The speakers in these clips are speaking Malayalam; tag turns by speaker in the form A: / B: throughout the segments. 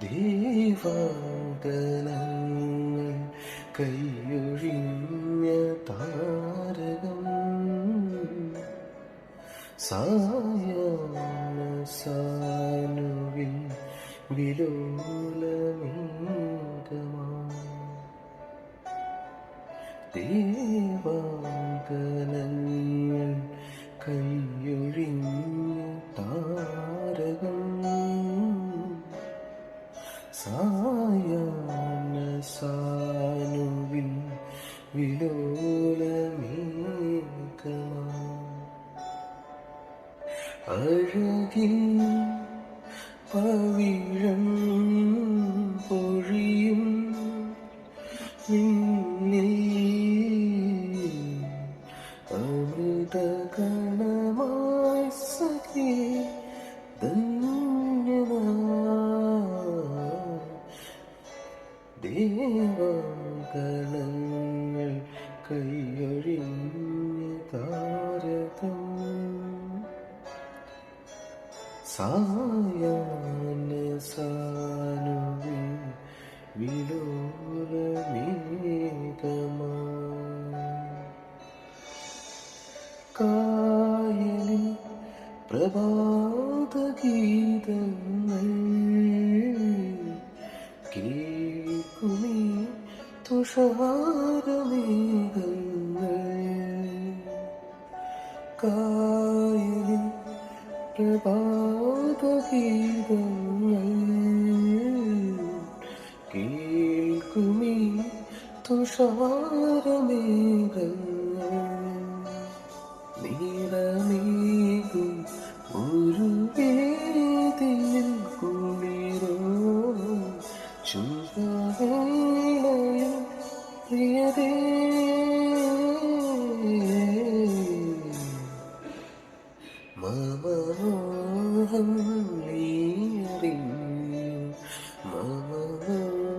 A: ദേവാങ്കനങ്ങൾ കൈയൊഴിഞ്ഞ താരകം. സായന സാനുവിൽ ദേവാങ്കനങ്ങൾ കൈയൊഴിഞ്ഞ സായാഹ്ന സാനുവിൽ വിലോലമേഘമാ അഴകിൽ പവിഴം പൊഴിയും നിന്നിൽ അമൃതകണമായി ദേവഗണങ്ങൾ കൈയൊഴിഞ്ഞ താരകം സായാഹ്ന സാനുവിൽ വിലോലമേഘമാ കായലിൽ പ്രഭാതഗീതങ്ങൾ കേൾക്കുമീ തുഷാരമേഘങ്ങൾ കായലിൽ പ്രഭാതഗീതങ്ങൾ കേൾക്കുമീ തുഷാരമേഘങ്ങൾ നിറമേകും പ്രിയതേ മമോഹം നീയറിഞ്ഞു നീ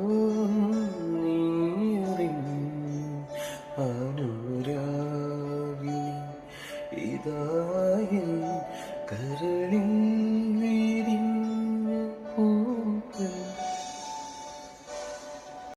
A: നീയറിഞ്ഞു അനുരാഗിണി ഇതായൻ കരളിൽ